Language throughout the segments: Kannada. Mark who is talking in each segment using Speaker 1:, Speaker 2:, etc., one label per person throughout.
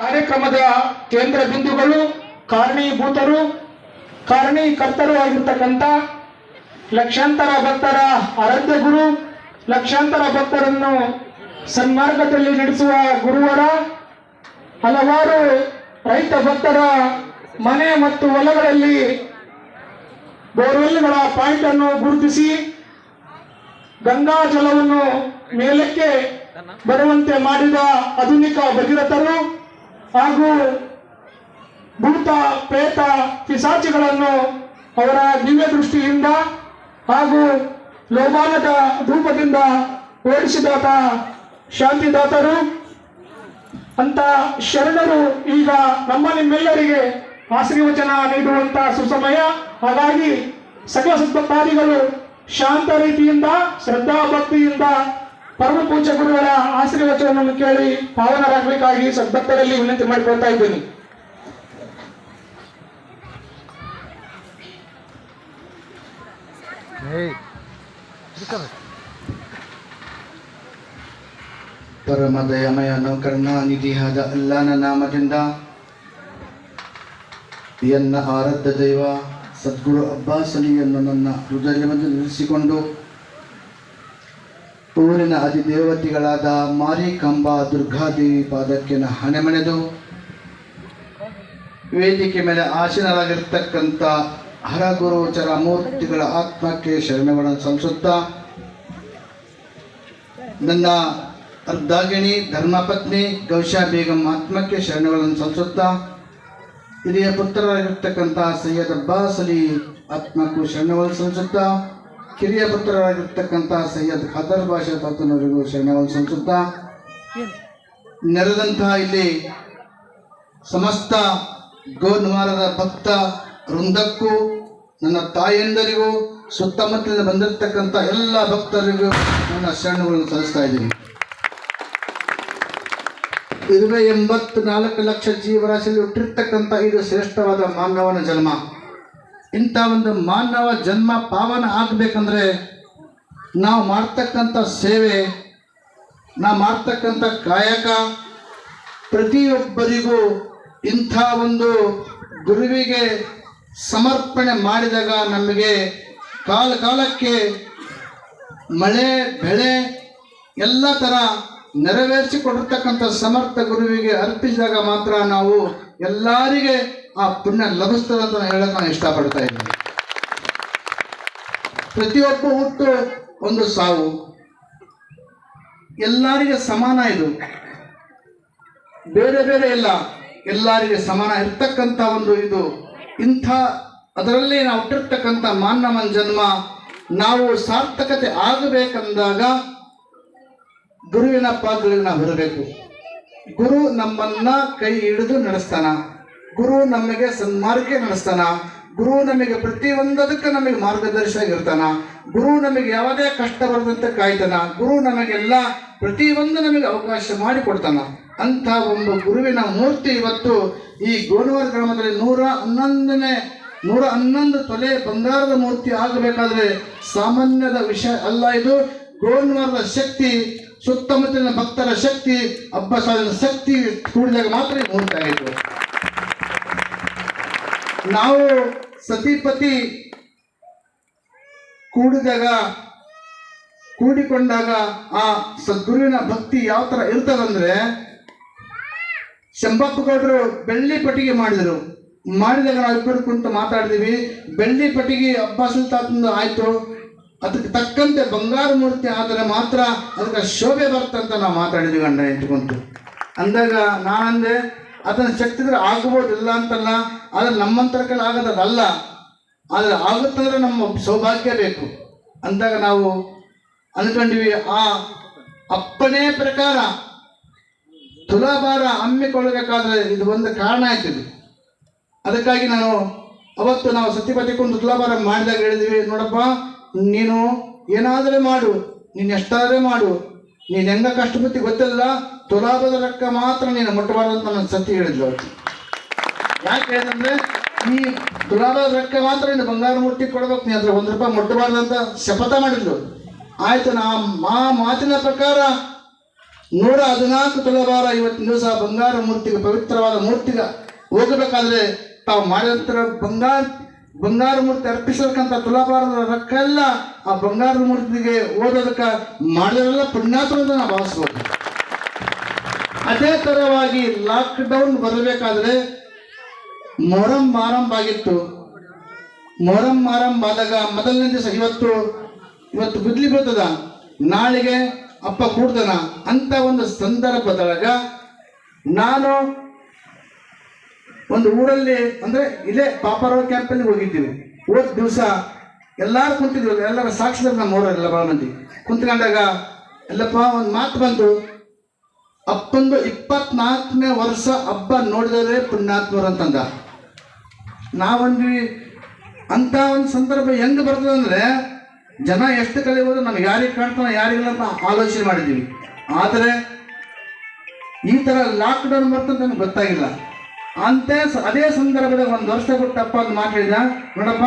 Speaker 1: ಕಾರ್ಯಕ್ರಮದ ಕೇಂದ್ರ ಬಿಂದುಗಳು, ಕಾರಣೀಭೂತರು, ಕಾರಣೀಕರ್ತರು ಆಗಿರ್ತಕ್ಕಂಥ ಲಕ್ಷಾಂತರ ಭಕ್ತರ ಆರಾಧ್ಯ ಗುರು, ಲಕ್ಷಾಂತರ ಭಕ್ತರನ್ನು ಸನ್ಮಾರ್ಗದಲ್ಲಿ ನಡೆಸುವ ಗುರುವರ ಹಲವಾರು ರೈತ ಭಕ್ತರ ಮನೆ ಮತ್ತು ಹೊಲಗಳಲ್ಲಿ ಬೋರ್ವೆಲ್ಗಳ ಪಾಯಿಂಟ್ ಅನ್ನು ಗುರುತಿಸಿ ಗಂಗಾ ಜಲವನ್ನು ಮೇಲಕ್ಕೆ ಬರುವಂತೆ ಮಾಡಿದ ಆಧುನಿಕ ಭಗೀರಥರು ಹಾಗೂ ಭೂತ, ಪ್ರೇತ ಪಿಸಾಚಿಗಳನ್ನು ಅವರ ದಿವ್ಯ ದೃಷ್ಟಿಯಿಂದ ಹಾಗೂ ಲೋಮಾನದ ಧೂಪದಿಂದ ಓಡಿಸಿದಾತ ಶಾಂತಿದಾತರು. ಅಂತ ಶರಣರು ಈಗ ನಮ್ಮ ನಿಮ್ಮೆಲ್ಲರಿಗೆ ಆಶೀರ್ವಚನ ನೀಡುವಂತಹ ಸುಸಮಯ. ಹಾಗಾಗಿ ಸಕಲ ಸದ್ಭಕ್ತಾದಿಗಳು ಶಾಂತ ರೀತಿಯಿಂದ ಶ್ರದ್ಧಾ ಭಕ್ತಿಯಿಂದ ಪರಮ ಪೂಜ್ಯ ಗುರುಗಳ ಆಶೀರ್ವಚನವನ್ನು ಕೇಳಿ ಪಾವನರಾಗಬೇಕಾಗಿ ಸದ್ಭಕ್ತರಲ್ಲಿ ವಿನಂತಿ ಮಾಡಿಕೊಳ್ತಾ ಇದ್ದೀನಿ.
Speaker 2: ಪರಮ ದಯಮಯ
Speaker 3: ಪರಮ ದಯಮಯನು ಕರ್ಣಾನಿಧಿಯಾದ ಅಲ್ಲಾನ ನಾಮದಿಂದ ಎನ್ನ ಆರಾಧ್ಯ ದೈವ ಸದ್ಗುರು ಅಬ್ಬಾಸನಿಯನ್ನು ನನ್ನ ಹೃದಯದಲ್ಲಿ ನಿಲ್ಲಿಸಿಕೊಂಡು ಊರಿನ ಅಧಿದೇವತೆಗಳಾದ ಮಾರಿಕಂಬ ದುರ್ಗಾದೇವಿ ಪಾದಕ್ಕೆ ಹಣೆಮಣೆದು ವೇದಿಕೆ ಮೇಲೆ ಆಸೀನರಾಗಿರ್ತಕ್ಕಂಥ ಹರಗುರುಚರ ಮೂರ್ತಿಗಳ ಆತ್ಮಕ್ಕೆ ಶರಣಗಳನ್ನು ಸಲ್ಲಿಸುತ್ತಾ ನನ್ನ ಅರ್ಧಾಗಿಣಿ ಧರ್ಮಪತ್ನಿ ಗೌಶಾ ಬೇಗಂ ಆತ್ಮಕ್ಕೆ ಶರಣಗಳನ್ನು ಸಲ್ಲಿಸುತ್ತಾ ಹಿರಿಯ ಪುತ್ರರಾಗಿರ್ತಕ್ಕಂಥ ಸೈಯದ್ ಅಬ್ಬಾಸ್ ಆತ್ಮಕ್ಕೂ ಶರಣಗಳನ್ನು ಸಲ್ಲಿಸುತ್ತಾ ಕಿರಿಯ ಪುತ್ರರಾಗಿರ್ತಕ್ಕಂಥ ಸೈಯದ್ ಖದರ್ ಬಾಷಾ ತಾತನವರಿಗೂ ಶರಣವನ್ನು ಸಲ್ಲಿಸುತ್ತಾ ನೆರೆದಂತಹ ಇಲ್ಲಿ ಸಮಸ್ತ ಗೋನ್ವಾರದ ಭಕ್ತ ವೃಂದಕ್ಕೂ ನನ್ನ ತಾಯಿಯಂದರಿಗೂ ಸುತ್ತಮುತ್ತಲಿಂದ ಬಂದಿರತಕ್ಕಂಥ ಎಲ್ಲ ಭಕ್ತರಿಗೂ ನನ್ನ ಶರಣಗಳನ್ನು ಸಲ್ಲಿಸ್ತಾ ಇದ್ದೀನಿ. ಇರುವೆ ಎಂಬತ್ತು ನಾಲ್ಕು ಲಕ್ಷ ಜೀವರಾಶಿಯಲ್ಲಿ ಹುಟ್ಟಿರ್ತಕ್ಕಂಥ ಇದು ಶ್ರೇಷ್ಠವಾದ ಮಾನವನ ಜನ್ಮ. ಇಂಥ ಒಂದು ಮಾನವ ಜನ್ಮ ಪಾವನ ಆಗಬೇಕಂದ್ರೆ ನಾವು ಮಾಡ್ತಕ್ಕಂಥ ಸೇವೆ, ನಾವು ಮಾಡ್ತಕ್ಕಂಥ ಕಾಯಕ ಪ್ರತಿಯೊಬ್ಬರಿಗೂ ಇಂಥ ಒಂದು ಗುರುವಿಗೆ ಸಮರ್ಪಣೆ ಮಾಡಿದಾಗ ನಮಗೆ ಕಾಲ ಕಾಲಕ್ಕೆ ಮಳೆ, ಬೆಳೆ ಎಲ್ಲ ಥರ ನೆರವೇರಿಸಿಕೊಡಿರ್ತಕ್ಕಂಥ ಸಮರ್ಥ ಗುರುವಿಗೆ ಅರ್ಪಿಸಿದಾಗ ಮಾತ್ರ ನಾವು ಎಲ್ಲರಿಗೆ ಆ ಪುಣ್ಯ ಲಭಿಸ್ತದೆ ಅಂತ ನಾನು ಹೇಳಕ್ಕೆ ನಾನು ಇಷ್ಟಪಡ್ತಾ ಇದ್ದೀನಿ. ಪ್ರತಿಯೊಬ್ಬ ಹುಟ್ಟು ಒಂದು ಸಾವು. ಎಲ್ಲರಿಗೆ ಸಮಾನ ಇದು. ಬೇರೆ ಬೇರೆ ಇಲ್ಲ. ಎಲ್ಲರಿಗೆ ಸಮಾನ ಇರ್ತಕ್ಕಂಥ ಒಂದು ಇದು. ಇಂಥ ಅದರಲ್ಲಿ ನಾವು ಹುಟ್ಟಿರ್ತಕ್ಕಂಥ ಮಾನವನ ಜನ್ಮ ನಾವು ಸಾರ್ಥಕತೆ ಆಗಬೇಕಂದಾಗ ಗುರುವಿನ ಪಾದಗಳಿಗೆ ನಾವು ಬರಬೇಕು ಗುರು ನಮ್ಮನ್ನ ಕೈ ಹಿಡಿದು ನಡೆಸ್ತಾನ. ಗುರು ನಮಗೆ ಸನ್ಮಾರ್ಗ ನಡೆಸ್ತಾನ. ಗುರು ನಮಗೆ ಪ್ರತಿಯೊಂದದಕ್ಕೆ ನಮಗೆ ಮಾರ್ಗದರ್ಶನ ಇರ್ತಾನ. ಗುರು ನಮಗೆ ಯಾವುದೇ ಕಷ್ಟ ಬರದಂತೆ ಕಾಯ್ತಾನ. ಗುರು ನಮಗೆಲ್ಲ ಪ್ರತಿಯೊಂದು ನಮಗೆ ಅವಕಾಶ ಮಾಡಿ ಕೊಡ್ತಾನ. ಅಂಥ ಒಂದು ಗುರುವಿನ ಮೂರ್ತಿ ಇವತ್ತು ಈ ಗೋನವರ ಗ್ರಾಮದಲ್ಲಿ ನೂರ ಹನ್ನೊಂದನೇ, ನೂರ ಹನ್ನೊಂದು ತೊಲೆ ಬಂಗಾರದ ಮೂರ್ತಿ ಆಗಬೇಕಾದ್ರೆ ಸಾಮಾನ್ಯದ ವಿಷಯ ಅಲ್ಲ ಇದು. ಗೋನ್ವರದ ಶಕ್ತಿ, ಸುತ್ತಮುತ್ತಲಿನ ಭಕ್ತರ ಶಕ್ತಿ, ಹಬ್ಬ ಶಕ್ತಿ, ಕೂಡಿದಾಗ ಮಾತ್ರ ಮೂರ್ತಿ ಆಗಿತ್ತು ನಾವು ಸತಿಪತಿ ಕೂಡಿದಾಗ, ಕೂಡಿಕೊಂಡಾಗ ಆ ಸದ್ಗುರುವಿನ ಭಕ್ತಿ ಯಾವ ಥರ ಇರ್ತದಂದ್ರೆ, ಶಂಬಪ್ಪಗೌಡರು ಬೆಳ್ಳಿ ಪಟ್ಟಿಗೆ ಮಾಡಿದರು. ಮಾಡಿದಾಗ ನಾವು ಇಬ್ಬರು ಕುಂತು ಮಾತಾಡಿದೀವಿ. ಬೆಳ್ಳಿ ಪಟಿಗೆ ಅಬ್ಬ ಸುಲ್ತಾತಂದು ಆಯಿತು. ಅದಕ್ಕೆ ತಕ್ಕಂತೆ ಬಂಗಾರ ಮೂರ್ತಿ ಆದರೆ ಮಾತ್ರ ಅದಕ್ಕೆ ಶೋಭೆ ಬರ್ತಂತ ನಾವು ಮಾತಾಡಿದ್ವಿ ಗಂಡ ಇಟ್ಕೊಂತು ಅಂದಾಗ ನಾನಂದೆ ಅದನ್ನ ಶಕ್ತಿ ಇದ್ರೆ ಆಗ್ಬೋದಿಲ್ಲ ಅಂತಲ್ಲ, ಆದರೆ ನಮ್ಮಂತರ ಕೈಲಿ ಆಗೋದಲ್ಲ ಆದರೆ ಆಗುತ್ತಂದ್ರೆ ನಮ್ಮ ಸೌಭಾಗ್ಯ ಬೇಕು. ಅಂದಾಗ ನಾವು ಅನ್ಕೊಂಡಿವಿ, ಆ ಅಪ್ಪನೇ ಪ್ರಕಾರ ತುಲಾಭಾರ ಹಮ್ಮಿಕೊಳ್ಳಬೇಕಾದ್ರೆ ಇದು ಒಂದು ಕಾರಣ ಆಯ್ತಿದೆ ಅದಕ್ಕಾಗಿ ನಾನು ಅವತ್ತು ನಾವು ಸತ್ಯಪತಿ ಕುಂದು ತುಲಾಭಾರ ಮಾಡಿದಾಗ ಹೇಳಿದ್ವಿ, ನೋಡಪ್ಪ, ನೀನು ಏನಾದರೂ ಮಾಡು, ನೀನು ಎಷ್ಟಾದರೆ ಮಾಡು ನೀನು ಹೆಂಗ ಕಷ್ಟಪತಿ ಗೊತ್ತಿಲ್ಲ ತುಲಾಭದ ಲೆಕ್ಕ ಮಾತ್ರ ನೀನು ಮುಟ್ಟಬಾರ್ದು ಅಂತ ನನ್ನ ಸತ್ಯ ಹೇಳಿದ್ಲು ಅವತ್ತು. ಯಾಕೆ ಹೇಳಿದ್ರೆ ಈ ತುಲಾಭದ ಲೆಕ್ಕ ಮಾತ್ರ ನೀನು ಬಂಗಾರ ಮೂರ್ತಿ ಕೊಡ್ಬೇಕು ನೀ ಅದ್ರ ಒಂದು ರೂಪಾಯಿ ಮುಟ್ಟಬಾರ್ದು ಅಂತ ಶಪಥ ಮಾಡಿದ್ಲು. ಆಯ್ತು, ನಾ ಮಾ ಮಾತಿನ ಪ್ರಕಾರ ನೂರ ಹದಿನಾಲ್ಕು ತುಲಭಾರ ಇವತ್ತಿನ ದಿವಸ ಬಂಗಾರ ಮೂರ್ತಿಗೆ ಪವಿತ್ರವಾದ ಮೂರ್ತಿಗೆ ಹೋಗಬೇಕಾದ್ರೆ ತಾವು ಮಾಡಿದಂತ ಬಂಗಾರ ಬಂಗಾರ ಮೂರ್ತಿ ಅರ್ಪಿಸಬೇಕಂತ ತುಲಾಭಾರದ ರೊಕ್ಕ ಎಲ್ಲ ಆ ಬಂಗಾರದ ಮೂರ್ತಿಗೆ ಓದೋದಕ್ಕೆ ಮಾಡಿದ್ರೆಲ್ಲ ಅಂತ ನಾವು ಭಾವಿಸ್ಬೋದು. ಅದೇ ತರವಾಗಿ ಲಾಕ್ಡೌನ್ ಬರಬೇಕಾದ್ರೆ ಮೊಹರಂ ಆರಂಭ ಆಗಿತ್ತು. ಮೊಹರಂ ಆರಂಭ ಆದಾಗ ಮೊದಲನೇ ದಿವಸ ಇವತ್ತು ಇವತ್ತು ಗುದ್ಲಿ ಬೀಳ್ತದ? ನಾಳೆಗೆ ಅಪ್ಪ ಕೂಡ್ತಾನ? ಅಂತ ಒಂದು ಸಂದರ್ಭದೊಳಗ ನಾನು ಒಂದು ಊರಲ್ಲಿ ಅಂದ್ರೆ ಇಲ್ಲೇ ಪಾಪಾರಾವ್ ಕ್ಯಾಂಪಲ್ಲಿ ಹೋಗಿದ್ದೀವಿ. ಹೋದ ದಿವಸ ಎಲ್ಲಾರು ಕುಂತಿದ್ವಿ ಎಲ್ಲರ ಸಾಕ್ಷಿದ್ರು ನಮ್ಮ ಊರೆಲ್ಲ ಭಾಳ ಮಂದಿ. ಕುಂತ್ಕೊಂಡಾಗ, ಎಲ್ಲಪ್ಪ, ಒಂದು ಮಾತು ಬಂತು. ಅಪ್ಪಂದು ಇಪ್ಪತ್ನಾಲ್ಕನೇ ವರ್ಷ ಹಬ್ಬ ನೋಡಿದರೆ ಪುಣ್ಯಾತ್ಮರು ಅಂತಂದ. ನಾವೊಂದ್ವಿ. ಅಂತ ಒಂದು ಸಂದರ್ಭ ಹೆಂಗೆ ಬರ್ತದೆ ಅಂದರೆ, ಜನ ಎಷ್ಟು ಕಲಿಬೋದು, ನಮ್ಗೆ ಯಾರಿಗೆ ಕಾಣ್ತಾನೋ ಯಾರಿಗಿಲ್ಲ ಅಂತ ಆಲೋಚನೆ ಮಾಡಿದ್ದೀವಿ. ಆದರೆ ಈ ಥರ ಲಾಕ್ಡೌನ್ ಬರ್ತಂತ ನಮ್ಗೆ ಗೊತ್ತಾಗಿಲ್ಲ. ಅಂತೆ ಅದೇ ಸಂದರ್ಭದಾಗ ಒಂದು ವರ್ಷ ಕೊಟ್ಟಪ್ಪ ಅಂತ ಮಾತಾಡಿದ ನೋಡಪ್ಪ,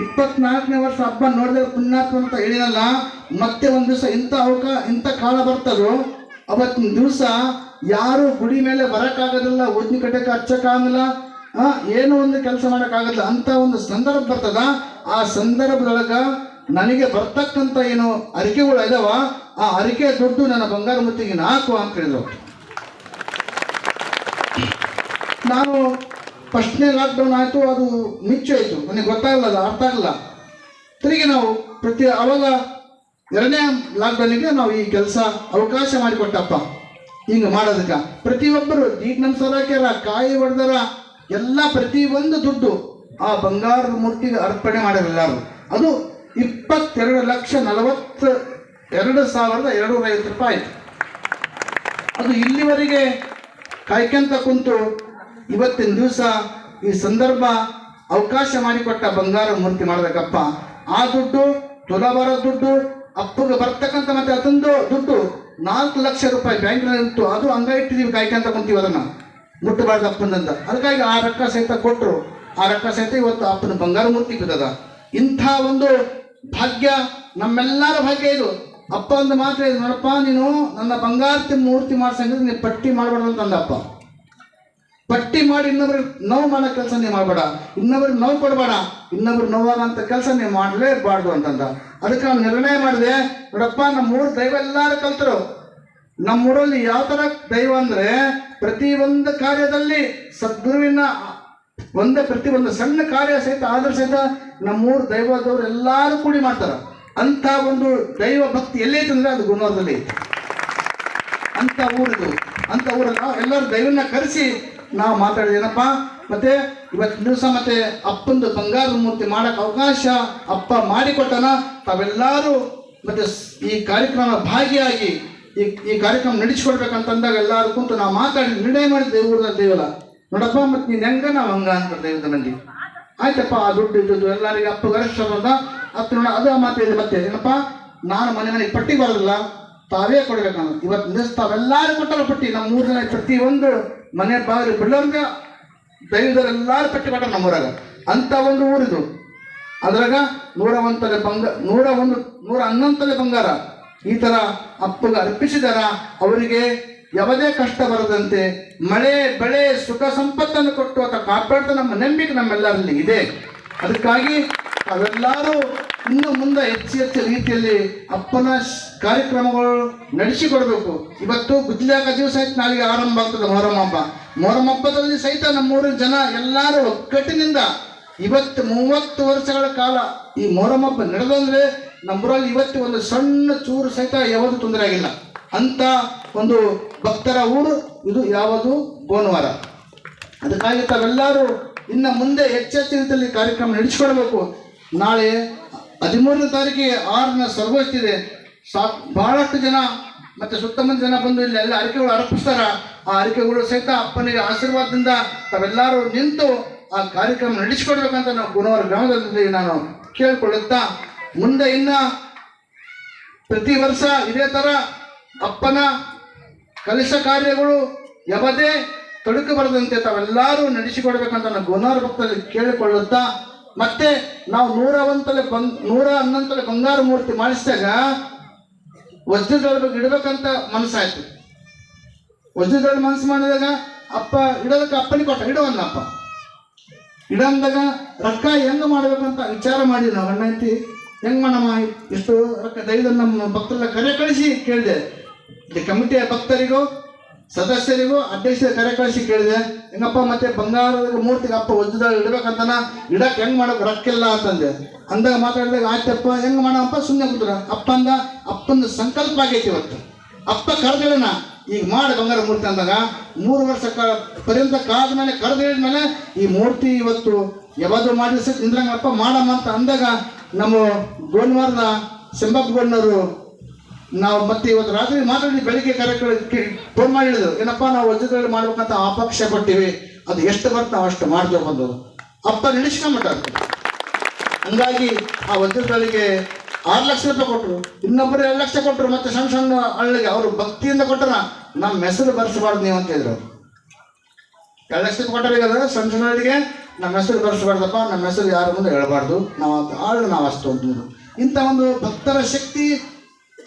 Speaker 3: ಇಪ್ಪತ್ನಾಲ್ಕನೇ ವರ್ಷ ಹಬ್ಬ ನೋಡಿದ್ರೆ ಪುಣ್ಯಾತ್ಮ ಅಂತ ಹೇಳಿನಲ್ಲ ಮತ್ತೆ ಒಂದು ದಿವಸ ಇಂಥ ಅವಕಾಶ ಇಂಥ ಕಾಲ ಬರ್ತದೋ? ಅವತ್ತಿನ ದಿವಸ ಯಾರು ಗುಡಿ ಮೇಲೆ ಬರೋಕ್ಕಾಗೋದಿಲ್ಲ ಉದ್ನಿ ಕಟ್ಟಕ್ಕೆ ಹಚ್ಚಕ್ಕಾಗಲ್ಲ ಏನೋ ಒಂದು ಕೆಲಸ ಮಾಡೋಕ್ಕಾಗಲ್ಲ ಅಂತ ಒಂದು ಸಂದರ್ಭ ಬರ್ತದ. ಆ ಸಂದರ್ಭದೊಳಗ ನನಗೆ ಬರ್ತಕ್ಕಂಥ ಏನು ಅರಿಕೆಗಳು ಇದಾವ, ಆ ಅರಿಕೆ ದುಡ್ಡು ನನ್ನ ಬಂಗಾರ ಮುತ್ತಿಗೆ ನಾಲ್ಕು ಅಂತ ಹೇಳಿದ್ರು. ನಾನು ಫಸ್ಟ್ನೇ ಲಾಕ್ಡೌನ್ ಆಯಿತು, ಅದು ಮಿಚ್ಚು ಆಯಿತು ನನಗೆ ಗೊತ್ತಾಗಲ್ಲ ಅದು ಅರ್ಥ ಆಗಲ್ಲ ತಿರುಗಿ ನಾವು ಪ್ರತಿ ಅವಾಗ ಎರಡನೇ ಲಾಕ್ಡೌನಿಗೆ ನಾವು ಈ ಕೆಲಸ ಅವಕಾಶ ಮಾಡಿಕೊಟ್ಟಪ್ಪ. ಹಿಂಗೆ ಮಾಡೋದಕ್ಕೆ. ಪ್ರತಿಯೊಬ್ಬರು ನಮ್ಮ ಸರಾಕ್ಯಾರ ಕಾಯಿ ಹೊಡೆದಾರ, ಎಲ್ಲ ಪ್ರತಿಯೊಂದು ದುಡ್ಡು ಆ ಬಂಗಾರದ ಮೂರ್ತಿಗೆ ಅರ್ಪಣೆ ಮಾಡಿರಲ್ಲಾರು ಅದು ಇಪ್ಪತ್ತೆರಡು ಲಕ್ಷ ನಲವತ್ತು ಎರಡು ಸಾವಿರದ ಎರಡು ಐವತ್ತು ರೂಪಾಯಿ. ಆಯಿತು ಅದು ಇಲ್ಲಿವರೆಗೆ ಕಾಯ್ಕೊಂತ ಕುಂತು ಇವತ್ತಿನ ದಿವಸ ಈ ಸಂದರ್ಭ ಅವಕಾಶ ಮಾಡಿಕೊಟ್ಟ ಬಂಗಾರ ಮೂರ್ತಿ ಮಾಡಬೇಕಪ್ಪ. ಆ ದುಡ್ಡು ತುಲಾಭಾರ ದುಡ್ಡು, ಅಪ್ಪಗೆ ಬರ್ತಕ್ಕಂಥ ಮತ್ತೆ ಅದೊಂದು ದುಡ್ಡು ನಾಲ್ಕು ಲಕ್ಷ ರೂಪಾಯಿ ಬ್ಯಾಂಕ್ನಲ್ಲಿ ಇತ್ತು. ಅದು ಹಂಗ ಇಟ್ಟಿದ್ದೀವಿ ಕಾಯ್ಕೊಂತ ಕುಂತೀವಿ ಅದನ್ನು. ಮುಟ್ಟಬಾರ್ದು ಅಪ್ಪನಂತ ಅದಕ್ಕಾಗಿ ಆ ರೊಕ್ಕ ಸಹಿತ ಕೊಟ್ಟರು ಆ ರೊಕ್ಕ ಸಹಿತ ಇವತ್ತು ಅಪ್ಪನ ಬಂಗಾರ ಮೂರ್ತಿ ಬಿದ್ದದ ಇಂಥ ಒಂದು ಭಾಗ್ಯ ನಮ್ಮೆಲ್ಲರ ಭಾಗ್ಯ ಇದು. ಅಪ್ಪ ಒಂದು ಮಾತ್ರ ಇದು, ನೋಡಪ್ಪ, ನೀನು ನನ್ನ ಬಂಗಾರ ಮೂರ್ತಿ ಮಾಡ್ಸಂಗಿದ್ರೆ ನೀನು ಪಟ್ಟಿ ಮಾಡಬಾರ್ದು ಅಂತ ಅಂದಪ್ಪ. ಪಟ್ಟಿ ಮಾಡಿ ಇನ್ನೊಬ್ರಿಗೆ ನೋವು ಮಾಡೋ ಕೆಲಸ ನೀವು ಮಾಡಬೇಡ. ಇನ್ನೊಬ್ರಿಗೆ ನೋವು ಕೊಡಬೇಡ. ಇನ್ನೊಬ್ರು ನೋವಾಗಂತ ಕೆಲಸ ನೀವು ಮಾಡಲೇಬಾರ್ದು ಅಂತಂದ. ಅದಕ್ಕೆ ನಾನು ನಿರ್ಣಯ ಮಾಡಿದೆ, ನೋಡಪ್ಪ ನಮ್ಮ ಊರು ದೈವ ಎಲ್ಲರೂ ಕಲ್ತರು. ನಮ್ಮೂರಲ್ಲಿ ಯಾವ ಥರ ದೈವ ಅಂದರೆ ಪ್ರತಿ ಒಂದು ಕಾರ್ಯದಲ್ಲಿ ಸದ್ಗುರುವಿನ ಒಂದೇ ಪ್ರತಿ ಒಂದು ಸಣ್ಣ ಕಾರ್ಯ ಸಹಿತ, ಆದರೂ ಸಹಿತ ನಮ್ಮೂರು ದೈವದವ್ರು ಎಲ್ಲರೂ ಕೂಡಿ ಮಾಡ್ತಾರೆ. ಅಂಥ ಒಂದು ದೈವ ಭಕ್ತಿ ಎಲ್ಲಿ ಅಂದರೆ ಅದು ಗುಣದಲ್ಲಿ ಅಂತ ಊರಿದು. ಅಂತ ಊರಲ್ಲ ಎಲ್ಲರೂ ದೈವನ ಕರೆಸಿ ನಾವು ಮಾತಾಡಿದೇನಪ್ಪ ಮತ್ತೆ ಇವತ್ತು ದಿವಸ ಮತ್ತೆ ಅಪ್ಪಂದು ಬಂಗಾರದ ಮೂರ್ತಿ ಮಾಡಕ್ಕೆ ಅವಕಾಶ ಅಪ್ಪ ಮಾಡಿಕೊಟ್ಟನ, ತಾವೆಲ್ಲರೂ ಮತ್ತೆ ಈ ಕಾರ್ಯಕ್ರಮ ಭಾಗಿಯಾಗಿ, ಈ ಈ ಕಾರ್ಯಕ್ರಮ ನಡೆಸಿಕೊಡ್ಬೇಕಂತಂದಾಗ ಎಲ್ಲರೂ ಕುಂತು ನಾವು ಮಾತಾಡಿ ನಿರ್ಣಯ ಮಾಡಿ ಊರದ ದೇವಲ ನೋಡಪ್ಪ, ಮತ್ತೆ ನೀನು ಹೆಂಗ ನಾವು ಹಂಗ ಅಂತ ದೇವ್ರ ಮಂದಿ ಆಯ್ತಪ್ಪ, ಆ ದುಡ್ಡು ಇದ್ದದ್ದು ಎಲ್ಲರಿಗೆ ಅಪ್ಪ ಗರಿಷ್ಠ ಅತ್ತ ನೋಡ, ಅದು ಮಾತಿದೆ ಮತ್ತೆ ಏನಪ್ಪ? ನಾನು ಮನೆ ಮನೆಗೆ ಪಟ್ಟಿ ಬರೋದಿಲ್ಲ, ತಾವೇ ಕೊಡ್ಬೇಕು ನಾನು ಇವತ್ತು ದಿವಸ ತಾವೆಲ್ಲರೂ ಕೊಟ್ಟಲ್ಲ ಪಟ್ಟಿ ನಮ್ಮ ಮೂರು ಜನ ಪ್ರತಿ ಒಂದು ಮನೆ ಬಾಗಿಲು ಬಿಡ್ಲಂಗ ಪಟ್ಟಿ ನಮ್ಮ ನಮ್ಮೂರಾಗ. ಅಂತ ಒಂದು ಊರಿದು ಅದ್ರಾಗ ನೂರ ಒಂದು ತಲೆ ಬಂಗ, ನೂರ ಒಂದು, ನೂರ ಹನ್ನೊಂದು ತಲೆ ಬಂಗಾರ. ಈ ಥರ ಅಪ್ಪಗೆ ಅರ್ಪಿಸಿದಾರ. ಅವರಿಗೆ ಯಾವುದೇ ಕಷ್ಟ ಬರದಂತೆ ಮಳೆ, ಬೆಳೆ, ಸುಖ, ಸಂಪತ್ತನ್ನು ಕೊಟ್ಟು ಅಥವಾ ಕಾಪಾಡ್ತಾ ನಮ್ಮ ನಂಬಿಕೆ ನಮ್ಮೆಲ್ಲರಲ್ಲಿ ಇದೆ. ಅದಕ್ಕಾಗಿ ತಾವೆಲ್ಲರೂ ಇನ್ನು ಮುಂದೆ ಹೆಚ್ಚು ಹೆಚ್ಚು ರೀತಿಯಲ್ಲಿ ಅಪ್ಪನ ಕಾರ್ಯಕ್ರಮಗಳು ನಡೆಸಿಕೊಡ್ಬೇಕು. ಇವತ್ತು ಗುಜ್ಲಾಕ ದಿವಸ ಆಯ್ತು ನಾಳೆಗೆ ಆರಂಭ ಆಗ್ತದೆ ಮೊಹರಂ ಹಬ್ಬ. ಮೊಹರಂ ಹಬ್ಬದಲ್ಲಿ ಸಹಿತ ನಮ್ಮೂರಿನ ಜನ ಎಲ್ಲರೂ ಒಗ್ಗಟ್ಟಿನಿಂದ ಇವತ್ತು ಮೂವತ್ತು ವರ್ಷಗಳ ಕಾಲ ಈ ಮೊಹರಂ ಹಬ್ಬ ನಡೆದಂದ್ರೆ ನಮ್ಮೂರಲ್ಲಿ ಇವತ್ತು ಒಂದು ಸಣ್ಣ ಚೂರು ಸಹಿತ ಯಾವುದು ತೊಂದರೆ ಆಗಿಲ್ಲ. ಅಂತ ಒಂದು ಭಕ್ತರ ಊರು, ಇದು ಯಾವುದು? ಗೋನವಾರ ಅದಕ್ಕಾಗಿ ತಾವೆಲ್ಲರೂ ಇನ್ನು ಮುಂದೆ ಹೆಚ್ಚೆಚ್ಚು ರೀತಿಯಲ್ಲಿ ಕಾರ್ಯಕ್ರಮ ನಡೆಸಿಕೊಳ್ಬೇಕು ನಾಳೆ ಹದಿಮೂರನೇ ತಾರೀಕಿಗೆ ಆರನ ಸರ್ಗೋಷ್ಟಿದೆ ಸಾ, ಬಹಳಷ್ಟು ಜನ ಮತ್ತೆ ಸುತ್ತಮುತ್ತ ಜನ ಬಂದು ಇಲ್ಲಿ ಎಲ್ಲ ಅರಿಕೆಗಳು ಅರ್ಪಿಸ್ತಾರ. ಆ ಅರಿಕೆಗಳು ಸಹಿತ ಅಪ್ಪನಿಗೆ ಆಶೀರ್ವಾದದಿಂದ ತಾವೆಲ್ಲರೂ ನಿಂತು ಆ ಕಾರ್ಯಕ್ರಮ ನಡೆಸಿಕೊಡ್ಬೇಕಂತ ನಾವು ಗುಣವಾರ ಗ್ರಾಮದಲ್ಲಿ ನಾನು ಕೇಳಿಕೊಳ್ಳುತ್ತಾ, ಮುಂದೆ ಇನ್ನ ಪ್ರತಿ ವರ್ಷ ಇದೇ ಥರ ಅಪ್ಪನ ಕಲಶ ಕಾರ್ಯಗಳು ಯಾವುದೇ ತೊಡಕು ಬರದಂತೆ ತಾವೆಲ್ಲರೂ ನಡೆಸಿಕೊಡ್ಬೇಕಂತ ನಾನು ಗುಣವರ ಭಕ್ತರಲ್ಲಿ ಕೇಳಿಕೊಳ್ಳುತ್ತಾ ಮತ್ತೆ ನಾವು ನೂರ ಒಂದಲೆ ಬಂಗ್, ನೂರ ಹನ್ನೊಂದಲೆ ಬಂಗಾರ ಮೂರ್ತಿ ಮಾಡಿಸಿದಾಗ ವಜ್ರದೊಳಗೆ ಇಡಬೇಕಂತ ಮನಸ್ಸಾಯ್ತು. ವಜ್ರದೊಳಗೆ ಮನಸ್ಸು ಮಾಡಿದಾಗ ಅಪ್ಪ ಇಡೋದಕ್ಕೆ ಅಪ್ಪನಿಗೆ ಕೊಟ್ಟ ಇಡು ಅಂದ ಅಪ್ಪ ಇಡಂದಾಗ ರೊಕ್ಕ ಹೆಂಗ ಮಾಡ್ಬೇಕಂತ ವಿಚಾರ ಮಾಡಿ ನಾವು, ಅಣ್ಣ ಐತಿ ಹೆಂಗ್ ಮಾಡಮ್ಮ, ಇಷ್ಟು ರೊಕ್ಕ ದೈದ ನಮ್ಮ ಭಕ್ತರ ಕರೆ ಕಳಿಸಿ ಕೇಳಿದೆ. ಕಮಿಟಿಯ ಭಕ್ತರಿಗೂ ಸದಸ್ಯರಿಗೂ ಅಧ್ಯಕ್ಷರ ಕರೆ ಕಳಿಸಿ ಕೇಳಿದೆ. ಹೆಂಗಪ್ಪ ಮತ್ತೆ ಬಂಗಾರದ ಮೂರ್ತಿಗೆ ಅಪ್ಪ ವಜ್ರದ ಇಡ್ಬೇಕಂತನ ಇಡಕ್ಕೆ ಹೆಂಗ್ ಮಾಡಕ್ ರೊಕ್ಕಿಲ್ಲ ಅಂತಂದೆ. ಅಂದಾಗ ಮಾತಾಡಿದಾಗ, ಆಯ್ತಪ್ಪ, ಹೆಂಗ್ ಮಾಡಪ್ಪ ಸುಮ್ಮನೆ ಕೂತ್ರ ಅಪ್ಪ ಅಂದ, ಅಪ್ಪಂದು ಸಂಕಲ್ಪ ಆಗೈತಿ ಇವತ್ತು. ಅಪ್ಪ ಕರೆದಿಡೋಣ ಈಗ ಮಾಡಿ ಬಂಗಾರ ಮೂರ್ತಿ ಅಂದಾಗ. ಮೂರು ವರ್ಷ ಪರ್ಯಂತ ಕಾದ ಮೇಲೆ ಕರೆದಿಡಿದ್ಮೇಲೆ ಈ ಮೂರ್ತಿ ಇವತ್ತು ಯಾವಾದ್ರು ಮಾಡಿಸ ಇಂದ್ರಂಗಪ್ಪ ಮಾಡಮ್ಮ ಅಂತ ಅಂದಾಗ, ನಮ್ಮ ಗೋಲ್ವಾರದ ಸೆಂಬಪ್ಪಗಣ್ಣವರು ನಾವು ಮತ್ತೆ ಇವತ್ತು ರಾತ್ರಿ ಮಾತಾಡಿ ಬೆಳಿಗ್ಗೆ ಕಾರ್ಯಕ್ರಮಕ್ಕೆ ಫೋನ್ ಮಾಡಿ ಹೇಳಿದ್ರು, ಏನಪ್ಪ ನಾವು ವಜ್ರದಲ್ಲಿ ಮಾಡ್ಬೇಕಂತ ಅಪಕ್ಷ ಪಟ್ಟಿವಿ ಅದು ಎಷ್ಟು ಬರ್ತಾವ ಅಷ್ಟು ಮಾಡ್ತೇವೆ ಬಂದು. ಅಪ್ಪ ನಿಲ್ಲಿಸ್ಕೊಂಬಿಟ್ಟ ಹಂಗಾಗಿ ಆ ವಜ್ರಗಳಿಗೆ ಆರು ಲಕ್ಷ ರೂಪಾಯಿ ಕೊಟ್ಟರು ಇನ್ನೊಬ್ಬರು ಎರಡು ಲಕ್ಷ ಕೊಟ್ಟರು ಮತ್ತೆ ಸಣ್ಣ ಸಣ್ಣ ಹಳ್ಳಿಗೆ ಅವರು ಭಕ್ತಿಯಿಂದ ಕೊಟ್ಟರ ನಮ್ಮ ಹೆಸರು ಬರೆಸಬಾರ್ದು ನೀವು ಅಂತ ಹೇಳಿದ್ರು. ಎರಡು ಲಕ್ಷ ಕೊಟ್ಟರೆ ಸಣ್ಣ ಸಣ್ಣ ಹಳ್ಳಿಗೆ ನಮ್ಮ ಹೆಸರು ಬರೆಸಬಾರ್ದಪ್ಪ, ನಮ್ಮ ಹೆಸರು ಯಾರು ಮುಂದೆ ಹೇಳಬಾರ್ದು, ನಾವು ಅಂತ ಆಳು, ನಾವು ಅಷ್ಟು ಅಂತಂದ್ರು ಇಂಥ ಒಂದು ಭಕ್ತರ ಶಕ್ತಿ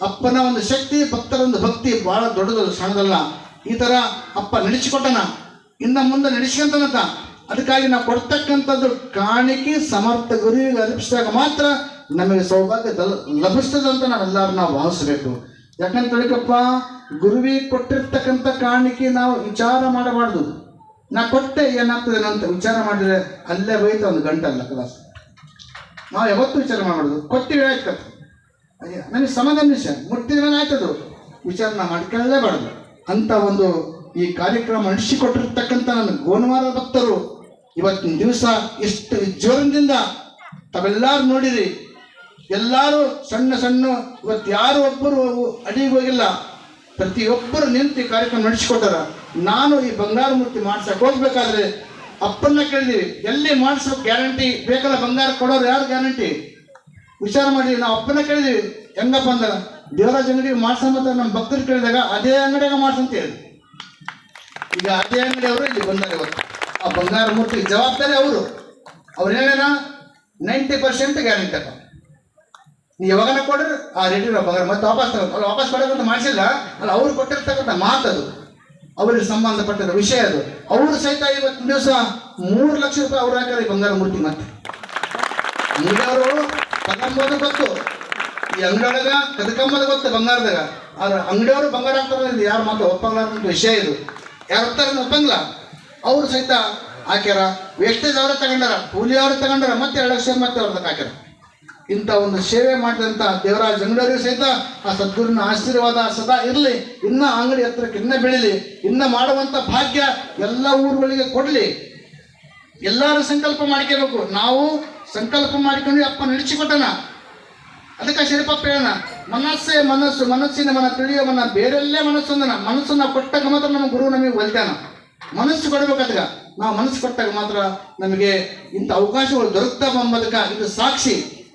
Speaker 3: ಅಪ್ಪನ ಒಂದು ಶಕ್ತಿ, ಭಕ್ತರ ಒಂದು ಭಕ್ತಿ ಬಹಳ ದೊಡ್ಡದು ಸಣ್ಣದಲ್ಲ ಈ ಥರ ಅಪ್ಪ ನಡೆಸಿಕೊಟ್ಟನ ಇನ್ನ ಮುಂದೆ ನಡೆಸ್ಕೊಂತನಂತ ಅದಕ್ಕಾಗಿ ನಾವು ಕೊಡ್ತಕ್ಕಂಥದ್ದು ಕಾಣಿಕೆ, ಸಮರ್ಥ ಗುರುವಿಗೆ ಅರ್ಪಿಸಿದಾಗ ಮಾತ್ರ ನಮಗೆ ಸೌಭಾಗ್ಯ ಲಭಿಸ್ತದೆ ಅಂತ ನಾವೆಲ್ಲರೂ ನಾವು ಭಾವಿಸಬೇಕು. ಯಾಕಂತ ಹೇಳಿಕಪ್ಪ ಗುರುವಿಗೆ ಕೊಟ್ಟಿರ್ತಕ್ಕಂಥ ಕಾಣಿಕೆ ನಾವು ವಿಚಾರ ಮಾಡಬಾರ್ದು. ನಾ ಕೊಟ್ಟೆ ಏನಾಗ್ತದೆ ಅಂತ ವಿಚಾರ ಮಾಡಿದ್ರೆ ಅಲ್ಲೇ ಹೋಯ್ತು ಒಂದು ಗಂಟಲ್ಲ ಕ್ಲಾಸ್. ನಾವು ಯಾವತ್ತೂ ವಿಚಾರ ಮಾಡಬಾರ್ದು. ಕೊಟ್ಟಿವಿ, ಆಯ್ತು. ನನಗೆ ಸಮಾಧಾನ ವಿಷಯ. ಮುಟ್ಟಿದ ಮೇಲೆ ಆಯ್ತದು. ವಿಚಾರಣೆ ನಾ ಮಾಡ್ಕೊಳ್ಳೇಬಾರ್ದು ಅಂತ ಒಂದು ಈ ಕಾರ್ಯಕ್ರಮ ನಡೆಸಿಕೊಟ್ಟಿರ್ತಕ್ಕಂಥ ನನ್ನ ಗೋನವಾರ ಭಕ್ತರು, ಇವತ್ತಿನ ದಿವಸ ಎಷ್ಟು ವಿಜೃಂಭದಿಂದ ತಾವೆಲ್ಲರೂ ನೋಡಿರಿ. ಎಲ್ಲರೂ ಸಣ್ಣ ಸಣ್ಣ, ಇವತ್ತು ಯಾರು ಒಬ್ಬರು ಅಡಿಗೆ ಹೋಗಿಲ್ಲ. ಪ್ರತಿಯೊಬ್ಬರು ನಿಂತು ಕಾರ್ಯಕ್ರಮ ನಡೆಸಿಕೊಟ್ಟಾರ. ನಾನು ಈ ಬಂಗಾರ ಮೂರ್ತಿ ಮಾಡ್ಸಕ್ ಹೋಗ್ಬೇಕಾದ್ರೆ ಅಪ್ಪನ್ನ ಕೇಳಿದೀವಿ. ಎಲ್ಲಿ ಮಾಡ್ಸೋ ಗ್ಯಾರಂಟಿ ಬೇಕಲ್ಲ, ಬಂಗಾರ ಕೊಡೋರು ಯಾರು ಗ್ಯಾರಂಟಿ ವಿಚಾರ ಮಾಡಿ, ನಾವು ಅಪ್ಪನ ಕೇಳಿದೀವಿ, ಹೆಂಗಪ್ಪ ಅಂದಾಗ ದೇವರಾಜ ಅಂಗಡಿ ಮಾಡ್ಸಂಬತ್ತ ನಮ್ಮ ಭಕ್ತರು ಕೇಳಿದಾಗ, ಅದೇ ಅಂಗಡಿಯಾಗ ಮಾಡ್ಸಂತ ಹೇಳಿ ಈಗ ಅದೇ ಅಂಗಡಿ ಅವರು ಇಲ್ಲಿ ಬಂದಾಗ ಇವತ್ತು. ಆ ಬಂಗಾರ ಮೂರ್ತಿ ಜವಾಬ್ದಾರಿ ಅವರು. ಅವ್ರು ಹೇಳ ನೈಂಟಿ ಪರ್ಸೆಂಟ್ ಗ್ಯಾರಂಟಿ ಅಪ್ಪ. ನೀವು ಯಾವಾಗನ ಕೊಡ್ರಿ, ಆ ನಾವು ಬಂಗಾರ ಮತ್ತೆ ವಾಪಸ್ ತಗೋ. ಅಲ್ಲಿ, ವಾಪಸ್ ಕೊಡೋಕ್ಕಂತ ಮಾಡಿಸಿಲ್ಲ, ಅಲ್ಲಿ, ಅವ್ರು ಕೊಟ್ಟಿರ್ತಕ್ಕಂಥ ಮಾತದು ಅವರಿಗೆ ಸಂಬಂಧಪಟ್ಟಿರೋ ವಿಷಯ ಅದು. ಅವರು ಸಹಿತ ಇವತ್ತಿನ ದಿವಸ ಮೂರು ಲಕ್ಷ ರೂಪಾಯಿ ಅವ್ರು ಹಾಕಿದ್ರೆ ಬಂಗಾರ ಮೂರ್ತಿ ಮತ್ತೆ. ಅಂಗಡಿಯವರು ತಗೊಂಬೋದು ಗೊತ್ತು. ಈ ಅಂಗಡಿಯೊಳಗ ಕದಕಂಬದ ಗೊತ್ತು ಬಂಗಾರದಾಗ. ಆದ್ರೆ ಅಂಗಡಿಯವರು ಬಂಗಾರ ಹಾಕ್ತಾರೆ ಯಾರು ಮಾತ್ರ ಒಪ್ಪಂಗಾರ ವಿಷಯ ಇದು. ಯಾರು ಒಪ್ತಾರ ಒಪ್ಪಂಗಿಲ್ಲ ಅವರು ಸಹಿತ ಹಾಕ್ಯಾರ. ವೇಸ್ಟೇಜ್ ಅವರ ತಗೊಂಡಾರ. ಕೂಲಿ ಅವರು ತಗೊಂಡಾರ. ಮತ್ತೆ ಎರಡು ಲಕ್ಷ ಮತ್ತೆ ಅವ್ರದ್ದು ಹಾಕ್ಯಾರ. ಇಂಥ ಒಂದು ಸೇವೆ ಮಾಡಿದಂಥ ದೇವರಾಜ್ ಅಂಗಡಿಯವರು ಸಹಿತ ಆ ಸದ್ಗುರುನ ಆಶೀರ್ವಾದ ಸದಾ ಇರಲಿ. ಇನ್ನ ಅಂಗಡಿ ಹತ್ರಕ್ಕೆ ಇನ್ನ ಬೆಳೀಲಿ. ಇನ್ನ ಮಾಡುವಂಥ ಭಾಗ್ಯ ಎಲ್ಲ ಊರುಗಳಿಗೆ ಕೊಡಲಿ. ಎಲ್ಲರೂ ಸಂಕಲ್ಪ ಮಾಡ್ಕೋಬೇಕು. ನಾವು ಸಂಕಲ್ಪ ಮಾಡಿಕೊಂಡು ಅಪ್ಪ ನಡೆಸಿಕೊಟ್ಟನ ಅದಕ್ಕೆ ಶರೀಪಪ್ಪ ಹೇಳೋಣ ಮನಸ್ಸೇ ಮನಸ್ಸು, ಮನಸ್ಸಿನ ಮನ, ತಿಳಿಯೋ ಮನ, ಬೇರೆಲ್ಲೇ ಮನಸ್ಸು ಅಂದನ ಮನಸ್ಸನ್ನ ಕೊಟ್ಟಾಗ ಮಾತ್ರ ನಮ್ಮ ಗುರು ನಮಗೆ ಒಲ್ತಾನ. ಮನಸ್ಸು ಕೊಡ್ಬೇಕಾದಾಗ, ನಾವು ಮನಸ್ಸು ಕೊಟ್ಟಾಗ ಮಾತ್ರ ನಮಗೆ ಇಂಥ ಅವಕಾಶಗಳು ದೊರಕ್ತಾವ ಎಂಬುದಕ್ಕೆ ಇದು ಸಾಕ್ಷಿ.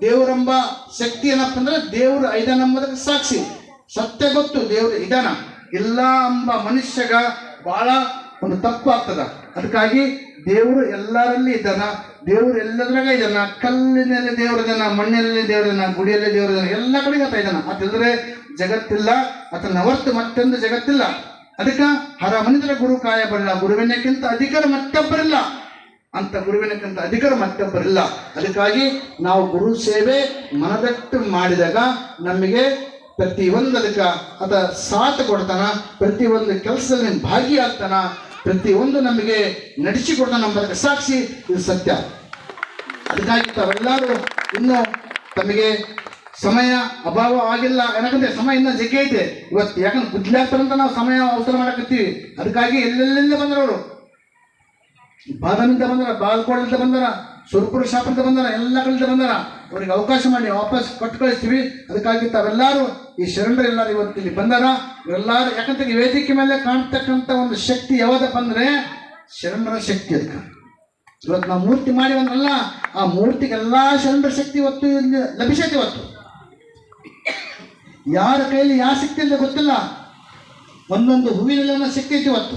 Speaker 3: ದೇವರೆಂಬ ಶಕ್ತಿ ಏನಪ್ಪ ಅಂದ್ರೆ ದೇವರು ಐದನೆಂಬುದಕ್ಕೆ ಸಾಕ್ಷಿ. ಸತ್ಯ ಗೊತ್ತು, ದೇವರು ಇದಾನ. ಇಲ್ಲ ಎಂಬ ಮನುಷ್ಯಗ ಬಹಳ ಒಂದು ತಪ್ಪು ಆಗ್ತದ. ಅದಕ್ಕಾಗಿ ದೇವರು ಎಲ್ಲರಲ್ಲಿ ಇದ್ದಾನ. ದೇವರು ಎಲ್ಲದ್ರಾಗ ಇದ್ದಾನ ಕಲ್ಲಿನಲ್ಲಿ ದೇವರದನ್ನ ಇದ್ದಾನ ಮಣ್ಣಿನಲ್ಲಿ ದೇವರು ಇದ್ದಾನ ಗುಡಿಯಲ್ಲಿ ದೇವರು ಇದ್ದಾನ ಎಲ್ಲ ಕಡೆ ಆತ ಇದ್ದಾನ ಅದಿಲ್ಲದ್ರೆ ಜಗತ್ತಿಲ್ಲ, ಮತ್ತೆ ಹೊರತು ಮತ್ತೊಂದು ಜಗತ್ತಿಲ್ಲ. ಅದಕ್ಕೆ ಹರ ಮನಿತರ ಗುರು ಕಾಯ ಬರಲ್ಲ. ಗುರುವಿನಕ್ಕಿಂತ ಅಧಿಕಾರ ಮತ್ತೊಬ್ಬರಿಲ್ಲ. ಅಂತ ಗುರುವಿನಕ್ಕಿಂತ ಅಧಿಕಾರ ಮತ್ತೊಬ್ಬರಿಲ್ಲ. ಅದಕ್ಕಾಗಿ ನಾವು ಗುರು ಸೇವೆ ಮನದಟ್ಟು ಮಾಡಿದಾಗ ನಮಗೆ ಪ್ರತಿಯೊಂದು ಅದಕ್ಕೆ ಅದ ಸಾಥ್ ಕೊಡ್ತಾನ. ಪ್ರತಿಯೊಂದು ಕೆಲಸದಲ್ಲಿ ಭಾಗಿಯಾಗ್ತಾನ. ಪ್ರತಿಯೊಂದು ನಮಗೆ ನಡೆಸಿಕೊಡ್ತಾನ ನಮ್ಮ ಸಾಕ್ಷಿ ಇದು ಸತ್ಯ. ಅದಕ್ಕಾಗಿ ತಾವೆಲ್ಲರೂ ಇನ್ನು ತಮಗೆ ಸಮಯ ಅಭಾವ ಆಗಿಲ್ಲ. ಯಾಕಂದ್ರೆ ಸಮಯ ಇನ್ನೂ ಜಗ್ಗೆ ಐತೆ. ಇವತ್ತು ಯಾಕಂದ್ರೆ ಗುದ್ಲಾಗ್ತಾರಂತ ನಾವು ಸಮಯ ಅವಸರ ಮಾಡಕತ್ತೀವಿ. ಅದಕ್ಕಾಗಿ ಎಲ್ಲೆಲ್ಲಿಂದ ಬಂದರವರು ಬಾದಾಮಿಂದ ಬಂದಾರ ಬಾಲ್ಕೋಡಿಂದ ಬಂದಾರ ಸುರ್ಪುರ ಶಾಪದಿಂದ ಬಂದಾರ ಎಲ್ಲ ಕಡೆಯಿಂದ ಬಂದಾರ ಅವರಿಗೆ ಅವಕಾಶ ಮಾಡಿ ವಾಪಸ್ ಕೊಟ್ಟು ಕಳಿಸ್ತೀವಿ ಅದಕ್ಕಾಗಿ ತಾವೆಲ್ಲರೂ ಈ ಶರಣರು ಎಲ್ಲರೂ ಇವತ್ತು ಇಲ್ಲಿ ಬಂದಾರ. ಎಲ್ಲರೂ ಯಾಕಂತ ವೇದಿಕೆ ಮೇಲೆ ಕಾಣ್ತಕ್ಕಂಥ ಒಂದು ಶಕ್ತಿ ಯಾವ್ದಪ್ಪ ಅಂದರೆ ಶರಣರ ಶಕ್ತಿ ಅದಕ್ಕೆ. ಇವತ್ತು ನಾವು ಮೂರ್ತಿ ಮಾಡಿ ಬಂದ್ರಲ್ಲ ಆ ಮೂರ್ತಿಗೆಲ್ಲ ಶರಣರ ಶಕ್ತಿ ಇವತ್ತು ಲಭಿಸೈತೆ ಇವತ್ತು. ಯಾರ ಕೈಯಲ್ಲಿ ಯಾವ ಶಕ್ತಿ ಅಂತ ಗೊತ್ತಿಲ್ಲ. ಒಂದೊಂದು ಹೂವಿನಲ್ಲಿ ಒಂದೊಂದು ಶಕ್ತಿ ಐತಿ ಇವತ್ತು.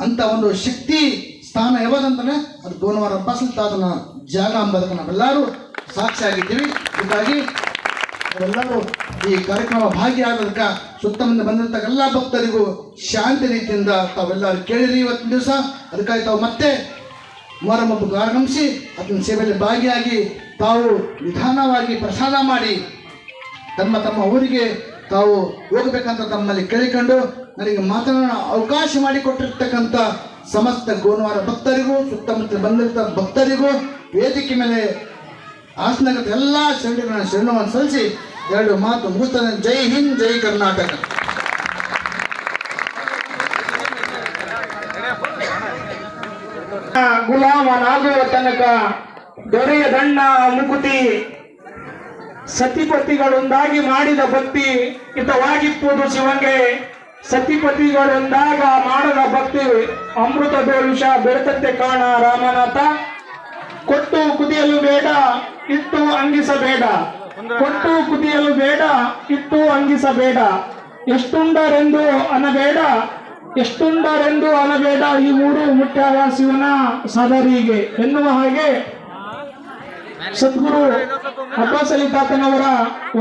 Speaker 3: ಅಂತ ಒಂದು ಶಕ್ತಿ ಸ್ಥಾನ ಯಾವಾಗಂತಾನೆ ಅದು ಭೋನವಾರ ಬಸಲ್ ತಾತನ ಜಾಗ ಅಂಬೋದಕ್ಕೆ ನಾವೆಲ್ಲರೂ ಸಾಕ್ಷಿ ಆಗಿದ್ದೀವಿ ಹೀಗಾಗಿ ಎಲ್ಲರೂ ಈ ಕಾರ್ಯಕ್ರಮ ಭಾಗಿಯಾಗೋದಕ್ಕೆ ಸುತ್ತಮುತ್ತ ಬಂದಿರತಕ್ಕ ಎಲ್ಲ ಭಕ್ತರಿಗೂ ಶಾಂತಿ ರೀತಿಯಿಂದ ತಾವೆಲ್ಲರೂ ಕೇಳಿರಿ ಇವತ್ತಿನ ದಿವಸ. ಅದಕ್ಕಾಗಿ ತಾವು ಮತ್ತೆ ಮೊಹರಂ ಹಬ್ಬಕ್ಕೆ ಆಗಮಿಸಿ ಅದನ್ನ ಸೇವೆಯಲ್ಲಿ ಭಾಗಿಯಾಗಿ ತಾವು ನಿಧಾನವಾಗಿ ಪ್ರಸಾದ ಮಾಡಿ ತಮ್ಮ ತಮ್ಮ ಊರಿಗೆ ತಾವು ಹೋಗಬೇಕಂತ ತಮ್ಮಲ್ಲಿ ಕೇಳಿಕೊಂಡು ನನಗೆ ಮಾತನಾಡೋ ಅವಕಾಶ ಮಾಡಿಕೊಟ್ಟಿರ್ತಕ್ಕಂಥ ಸಮಸ್ತ ಗೋನವಾರ ಭಕ್ತರಿಗೂ ಸುತ್ತಮುತ್ತ ಬಂದಿರ್ತ ಭಕ್ತರಿಗೂ, ವೇದಿಕೆ ಮೇಲೆ ಆಸನಗತ ಎಲ್ಲ ಶರಣಗಳನ್ನು ಶರಣವನ್ನು ಸಲ್ಲಿಸಿ ಎರಡು ಮಾತು ಮುಗಿಸ್ತಾನೆ. ಜೈ ಹಿಂದ್, ಜೈ ಕರ್ನಾಟಕ.
Speaker 1: ಗುಲಾಮನಾಗುವ ತನಕ ದೊರೆಯ ದಣ್ಣ ಮುಕುತಿ ಸತಿಪತಿಗಳೊಂದಾಗಿ ಮಾಡಿದ ಭಕ್ತಿ ಹಿತವಾಗಿತ್ತು ಶಿವಂಗೆ ಸತಿಪತಿಗಳೊಂದಾಗ ಮಾಡದ ಭಕ್ತಿ ಅಮೃತ ಬೇರುಷ ಬೆರೆತಂತೆ ಕಾಣ ರಾಮನಾಥ. ಕೊಟ್ಟು ಕುದಿಯಲು ಬೇಡ, ಇಟ್ಟು ಅಂಗಿಸಬೇಡ. ಕೊಟ್ಟು ಕುದಿಯಲು ಬೇಡ, ಇಟ್ಟು ಅಂಗಿಸಬೇಡ. ಎಷ್ಟುಂಡರೆಂದು ಅನಬೇಡ ಎಷ್ಟುಂಡರೆಂದು ಅನಬೇಡ ಈ ಮೂರು ಮುಟ್ಟಾದ ಶಿವನ ಸದರಿಗೆ. ಎನ್ನುವ ಹಾಗೆ ಸದ್ಗುರು ಅಬ್ಬಾಸ್ ಅಲಿ ತಾತನವರ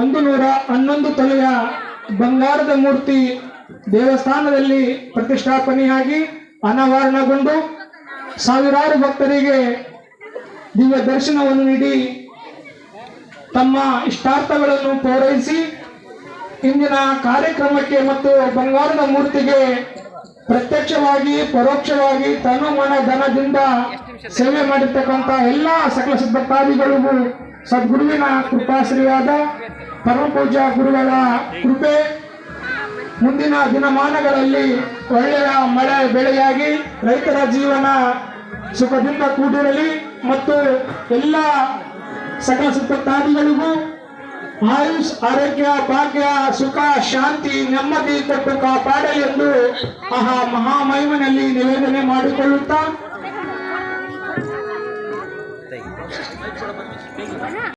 Speaker 1: ಒಂದು ನೂರ ಹನ್ನೊಂದು ತಲೆಯ ಬಂಗಾರದ ಮೂರ್ತಿ ದೇವಸ್ಥಾನದಲ್ಲಿ ಪ್ರತಿಷ್ಠಾಪನೆಯಾಗಿ ಅನಾವರಣಗೊಂಡು ಸಾವಿರಾರು ಭಕ್ತರಿಗೆ ದಿವ್ಯ ದರ್ಶನವನ್ನು ನೀಡಿ ತಮ್ಮ ಇಷ್ಟಾರ್ಥಗಳನ್ನು ಪೂರೈಸಿ ಇಂದಿನ ಕಾರ್ಯಕ್ರಮಕ್ಕೆ ಮತ್ತು ಬಂಗಾರದ ಮೂರ್ತಿಗೆ ಪ್ರತ್ಯಕ್ಷವಾಗಿ, ಪರೋಕ್ಷವಾಗಿ ತನು ಮನ ಧನದಿಂದ ಸೇವೆ ಮಾಡಿರ್ತಕ್ಕಂಥ ಎಲ್ಲ ಸಕಲ ಸದ್ಭಕ್ತಾದಿಗಳಿಗೂ ಸದ್ಗುರುವಿನ ಕೃಪಾಶ್ರೀಯಾದ ಪರಮಪೂಜಾ ಗುರುಗಳ ಕೃಪೆ ಮುಂದಿನ ದಿನಮಾನಗಳಲ್ಲಿ ಒಳ್ಳೆಯ ಮಳೆ ಬೆಳೆಯಾಗಿ ರೈತರ ಜೀವನ ಸುಖದಿಂದ ಕೂಡಿರಲಿ ಮತ್ತು ಎಲ್ಲ ಸಕಲ ಸದ್ಭಕ್ತಾದಿಗಳಿಗೂ ಆಯುಷ್, ಆರೋಗ್ಯ, ಭಾಗ್ಯ, ಸುಖ, ಶಾಂತಿ, ನೆಮ್ಮದಿ ಕೊಟ್ಟು ಕಾಪಾಡಲಿ ಎಂದು ಆಹಾ ಮಹಾಮಹಿಮನಲ್ಲಿ ನಿವೇದನೆ ಮಾಡಿಕೊಳ್ಳುತ್ತಾ